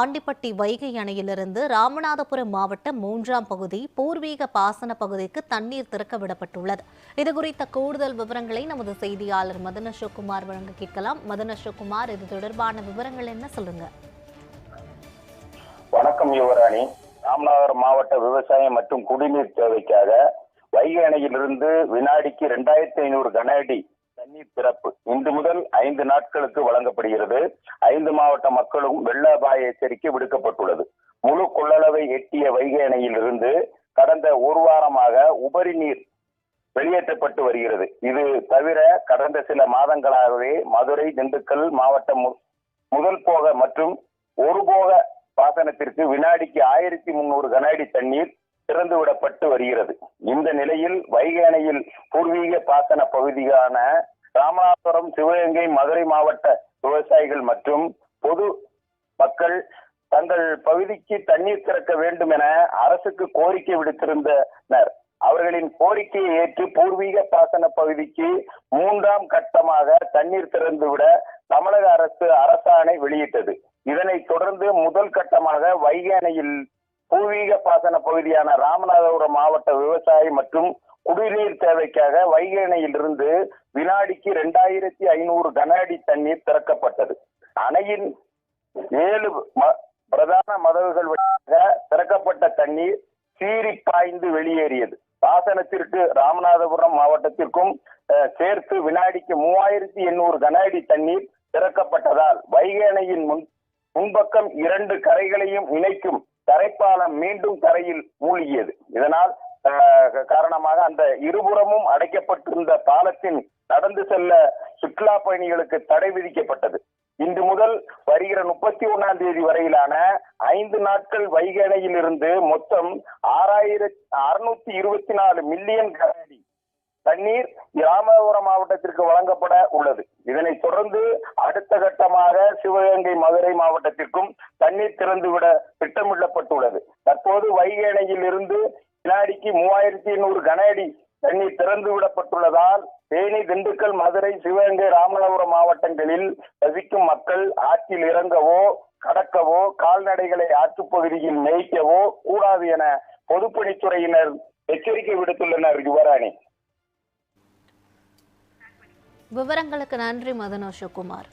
ஆண்டிப்பட்டி வைகை அணையிலிருந்து ராமநாதபுரம் மாவட்டம் மூன்றாம் பகுதி பூர்வீக பாசன பகுதிக்கு தண்ணீர் திறக்க விடப்பட்டுள்ளது. இது குறித்த கூடுதல் விவரங்களை நமது செய்தியாளர் மதன் அசோக்குமார் வழங்க கேட்கலாம். மதன் அசோக்குமார் இது தொடர்பான விவரங்கள் என்ன சொல்லுங்க? வணக்கம் யுவராணி. ராமநாதபுரம் மாவட்ட விவசாயம் மற்றும் குடிநீர் தேவைக்காக வைகை அணையிலிருந்து வினாடிக்கு இரண்டாயிரத்தி ஐநூறு கன அடி தண்ணீர் திறப்பு. இன்று முதல் ஐந்து நாட்களுக்கு வழங்கப்படுகிறது. ஐந்து மாவட்ட மக்களும் வெள்ள அபாய எச்சரிக்கை விடுக்கப்பட்டுள்ளது. முழு கொள்ளளவை எட்டிய வைகை அணையிலிருந்து கடந்த ஒரு வாரமாக உபரி நீர் வெளியேற்றப்பட்டு வருகிறது. இது தவிர கடந்த சில மாதங்களாகவே மதுரை திண்டுக்கல் மாவட்டம் முதல் போக மற்றும் ஒரு போக பாசனத்திற்கு வினாடிக்கு ஆயிரத்தி முன்னூறு கன அடி தண்ணீர் திறந்து விடப்பட்டு வருகிறது. இந்த நிலையில் வைகை அணையில் பூர்வீக பாசன பகுதியான ராமநாதபுரம் சிவகங்கை மதுரை மாவட்ட விவசாயிகள் மற்றும் பொது மக்கள் தங்கள் பகுதிக்கு தண்ணீர் திறக்க வேண்டும் என அரசுக்கு கோரிக்கை விடுத்திருந்தனர். அவர்களின் கோரிக்கையை ஏற்று பூர்வீக பாசன பகுதிக்கு மூன்றாம் கட்டமாக தண்ணீர் திறந்துவிட தமிழக அரசு அரசாணை வெளியிட்டது. இதனைத் தொடர்ந்து முதல் கட்டமாக வைகை அணையில் பூர்வீக பாசன பகுதியான ராமநாதபுரம் மாவட்ட விவசாயி மற்றும் குடிநீர் தேவைக்காக வைகை அணையிலிருந்து வினாடிக்கு இரண்டாயிரத்தி ஐநூறு கன அடி தண்ணீர் திறக்கப்பட்டது. அணையின் ஏழு ம- பிரதான மதகுகள் வழியாக திறக்கப்பட்ட தண்ணீர் சீறி பாய்ந்து வெளியேறியது. பாசனத்திற்கு ராமநாதபுரம் மாவட்டத்திற்கும் அஹ், சேர்த்து வினாடிக்கு மூவாயிரத்தி எண்ணூறு கன அடி தண்ணீர் திறக்கப்பட்டதால் வைகை அணையின் முன் முன்பக்கம் இரண்டு கரைகளையும் இணைக்கும் தரைப்பாலம் மீண்டும் கரையில் மூழ்கியது. இதனால் காரணமாக அந்த இருபுறமும் அடைக்கப்பட்டிருந்த பாலத்தின் நடந்து செல்ல சுற்றுலா பயணிகளுக்கு தடை விதிக்கப்பட்டது. இன்று முதல் வருகிற முப்பத்தி ஒண்ணாம் தேதி வரையிலான ஐந்து நாட்கள் வைகணையில் இருந்து மொத்தம் ஆறாயிரத்தி அறுநூத்தி இருபத்தி நாலு மில்லியன் கனஅடி தண்ணீர் ராமநாதபுரம் மாவட்டத்திற்கு வழங்கப்பட உள்ளது. இதனைத் தொடர்ந்து அடுத்த கட்டமாக சிவகங்கை மதுரை மாவட்டத்திற்கும் தண்ணீர் திறந்துவிட திட்டமிடப்பட்டுள்ளது. தற்போது வைகணையில் இருந்து வினாடிக்கு மூவாயிரத்தி எண்ணூறு கன அடி தண்ணீர் திறந்து விடப்பட்டுள்ளதால் தேனி திண்டுக்கல் மதுரை சிவகங்கை ராமநாதபுரம் மாவட்டங்களில் வசிக்கும் மக்கள் ஆற்றில் இறங்கவோ கடக்கவோ கால்நடைகளை ஆற்றுப்பகுதியில் மேய்க்கவோ கூடாது என பொதுப்பணித்துறையினர் எச்சரிக்கை விடுத்துள்ளனர் யுவராணி. விவரங்களுக்கு நன்றி மதன் அசோக்குமார்